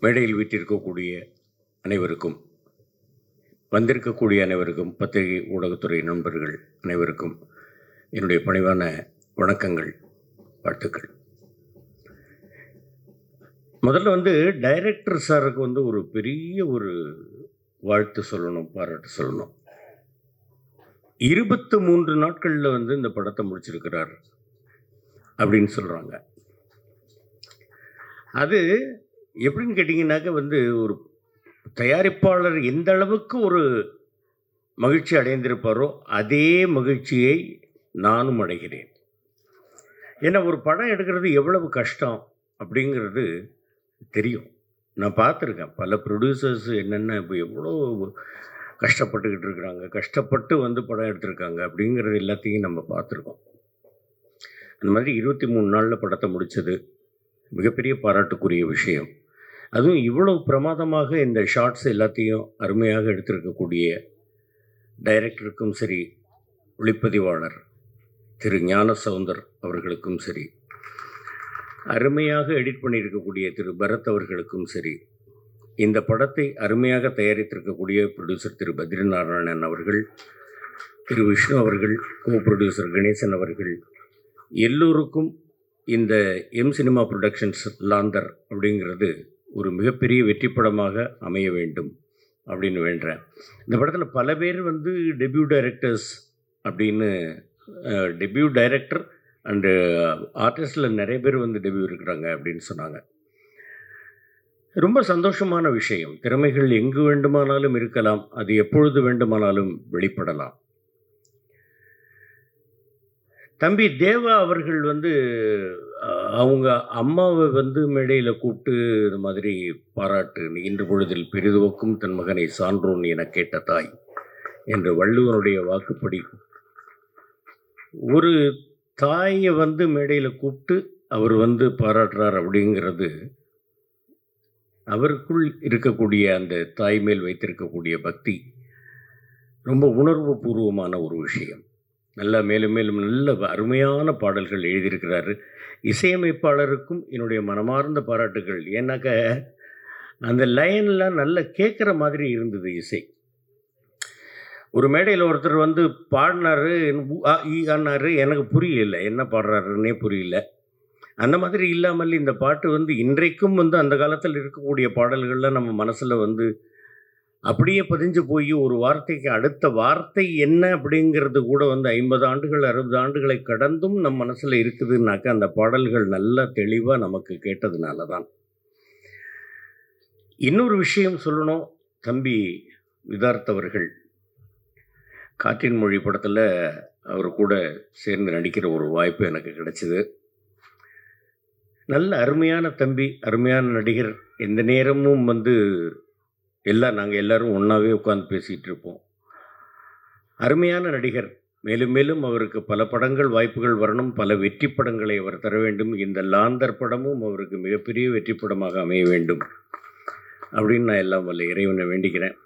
மேடையில் வீட்டிருக்கக்கூடிய அனைவருக்கும் வந்திருக்கக்கூடிய அனைவருக்கும் பத்திரிகை ஊடகத்துறை நண்பர்கள் அனைவருக்கும் என்னுடைய பணிவான வணக்கங்கள் வாழ்த்துக்கள். முதல்ல வந்து டைரக்டர் சாருக்கு வந்து ஒரு பெரிய ஒரு வாழ்த்து சொல்லணும் பாராட்டு சொல்லணும். இருபத்து மூன்று நாட்களில் வந்து இந்த படத்தை முடிச்சிருக்கிறார் அப்படின்னு சொல்கிறாங்க அது எப்படின்னு கேட்டிங்கனாக்கா வந்து ஒரு தயாரிப்பாளர் எந்த அளவுக்கு ஒரு மகிழ்ச்சி அடைந்திருப்பாரோ அதே மகிழ்ச்சியை நானும் அடைகிறேன். ஏன்னா ஒரு படம் எடுக்கிறது எவ்வளவு கஷ்டம் அப்படிங்கிறது தெரியும். நான் பார்த்துருக்கேன். பல ப்ரொடியூசர்ஸ் என்னென்ன இப்போ எவ்வளோ கஷ்டப்பட்டுக்கிட்டு இருக்கிறாங்க கஷ்டப்பட்டு வந்து படம் எடுத்திருக்காங்க அப்படிங்கிறது எல்லாத்தையும் நம்ம பார்த்துருக்கோம். அந்த மாதிரி இருபத்தி மூணு நாளில் படத்தை முடித்தது மிகப்பெரிய பாராட்டுக்குரிய விஷயம். அதுவும் இவ்வளவு பிரமாதமாக இந்த ஷார்ட்ஸ் எல்லாத்தையும் அருமையாக எடுத்திருக்கக்கூடிய டைரக்டருக்கும் சரி ஒளிப்பதிவாளர் திரு ஞான சவுந்தர் அவர்களுக்கும் சரி அருமையாக எடிட் பண்ணியிருக்கக்கூடிய திரு பரத் அவர்களுக்கும் சரி இந்த படத்தை அருமையாக தயாரித்திருக்கக்கூடிய ப்ரொடியூசர் திரு பத்ரிநாராயணன் அவர்கள் திரு விஷ்ணு அவர்கள் கோ ப்ரொடியூசர் கணேசன் அவர்கள் எல்லோருக்கும் இந்த எம் சினிமா ப்ரொடக்ஷன்ஸ் லாந்தர் அப்படிங்கிறது ஒரு மிகப்பெரிய வெற்றி படமாக அமைய வேண்டும் அப்படின்னு வேண்டுறேன். இந்த படத்தில் பல பேர் வந்து டெபியூ டைரக்டர்ஸ் அப்படின்னு டெபியூ டைரக்டர் அண்டு ஆர்டிஸ்டில் நிறைய பேர் வந்து டெபியூ இருக்கிறாங்க அப்படின்னு சொன்னாங்க. ரொம்ப சந்தோஷமான விஷயம். திறமைகள் எங்கு வேண்டுமானாலும் இருக்கலாம். அது எப்பொழுது வேண்டுமானாலும் வெளிப்படலாம். தம்பி தேவா அவர்கள் வந்து அவங்க அம்மாவை வந்து மேடையில் கூப்பிட்டு இது மாதிரி பாராட்டு இன்று பொழுதில் பெரிதுவக்கும் தன் மகனை சான்றோன் என கேட்ட தாய் என்று வள்ளுவனுடைய வாக்குப்படி. ஒரு தாயை வந்து மேடையில் கூப்பிட்டு அவர் வந்து பாராட்டுறார் அப்படிங்கிறது அவருக்குள் இருக்கக்கூடிய அந்த தாய் மேல் வைத்திருக்கக்கூடிய பக்தி ரொம்ப உணர்வு பூர்வமான ஒரு விஷயம். நல்லா மேலும் மேலும் நல்ல அருமையான பாடல்கள் எழுதியிருக்கிறாரு. இசையமைப்பாளருக்கும் என்னுடைய மனமார்ந்த பாராட்டுகள். ஏன்னாக்க அந்த லைன்லாம் நல்லா கேட்குற மாதிரி இருந்தது இசை. ஒரு மேடையில் ஒருத்தர் வந்து பாடினாரு ஆனாரு எனக்கு புரியல என்ன பாடுறாருன்னே புரியல. அந்த மாதிரி இல்லாமல் இந்த பாட்டு வந்து இன்றைக்கும் வந்து அந்த காலத்தில் இருக்கக்கூடிய பாடல்கள்லாம் நம்ம மனசில் வந்து அப்படியே பதிஞ்சு போய் ஒரு வார்த்தைக்கு அடுத்த வார்த்தை என்ன அப்படிங்கிறது கூட வந்து ஐம்பது ஆண்டுகள் அறுபது ஆண்டுகளை கடந்தும் நம் மனசில் இருக்குதுன்னாக்கா அந்த பாடல்கள் நல்ல தெளிவாக நமக்கு கேட்டதுனால தான். இன்னொரு விஷயம் சொல்லணும் தம்பி விதார்த்தவர்கள் காற்றின் மொழி படத்தில் அவர் கூட சேர்ந்து நடிக்கிற ஒரு வாய்ப்பு எனக்கு கிடைச்சிது. நல்ல அருமையான தம்பி அருமையான நடிகர். எந்த நேரமும் வந்து எல்லாம் நாங்கள் எல்லோரும் ஒன்றாவே உட்காந்து பேசிகிட்டு இருப்போம் அருமையான நடிகர். மேலும் மேலும் அவருக்கு பல படங்கள் வாய்ப்புகள் வரணும். பல வெற்றி படங்களை அவர் தர வேண்டும். இந்த லாந்தர் படமும் அவருக்கு மிகப்பெரிய வெற்றி படமாக அமைய வேண்டும். அப்படின்னு நான் எல்லாம் வல்ல இறைவனை வேண்டிக்கிறேன்